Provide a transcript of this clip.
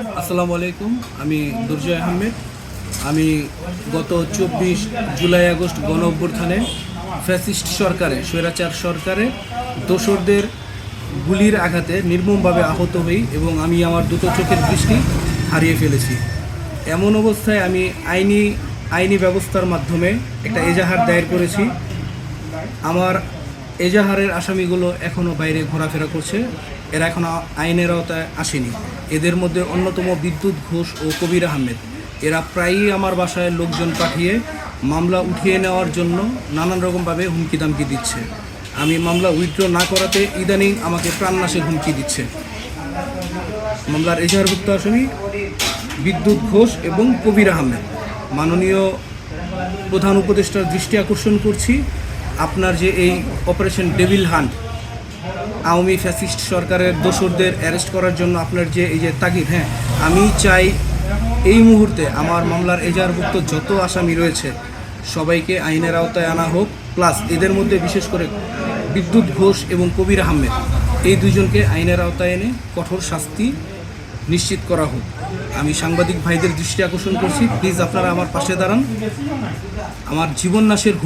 আসসালামু আলাইকুম, আমি দুর্জয় আহমেদ। আমি গত চব্বিশ জুলাই, আগস্ট গণ অভ্যুত্থানে ফ্যাসিস্ট সরকারে, স্বৈরাচার সরকারে দোসরদের গুলির আঘাতে নির্মমভাবে আহত হই এবং আমি আমার দুটো চোখের দৃষ্টি হারিয়ে ফেলেছি। এমন অবস্থায় আমি আইনি আইনি ব্যবস্থার মাধ্যমে একটা এজাহার দায়ের করেছি। আমার এজাহারের আসামিগুলো এখনও বাইরে ঘোরাফেরা করছে। এরা এখনও আইনের আওতায় আসেনি। এদের মধ্যে অন্যতম বিদ্যুৎ ঘোষ ও কবির আহমেদ। এরা প্রায়ই আমার বাসায় লোকজন পাঠিয়ে মামলা উঠিয়ে নেওয়ার জন্য নানান রকমভাবে হুমকি দামকি দিচ্ছে। আমি মামলা উইথড্র না করাতে ইদানিং আমাকে প্রাণনাশের হুমকি দিচ্ছে। মামলার এজাহারভুক্ত আসামি বিদ্যুৎ ঘোষ এবং কবির আহমেদ। মাননীয় প্রধান উপদেষ্টার দৃষ্টি আকর্ষণ করছি। আপনার যে এই operation devil hunt, Awami fascist সরকারের দোসরদের অ্যারেস্ট করার জন্য আপনার যে এই যে তাগিদ হ্যাঁ আমি চাই এই মুহূর্তে আমার মামলার এজাহারভুক্ত যত আসামি রয়েছে, সবাইকে আইনের আওতায় আনা হোক, প্লাস এদের মধ্যে বিশেষ করে বিদ্যুৎ ঘোষ এবং কবির আহমেদ, এই দুজনকে আইনের আওতায় এনে কঠোর শাস্তি নিশ্চিত করা হোক। আমি সাংবাদিক ভাইদের দৃষ্টি আকর্ষণ করছি। প্লিজ আপনারা আমার পাশে দাঁড়ান। আমার জীবন নাশের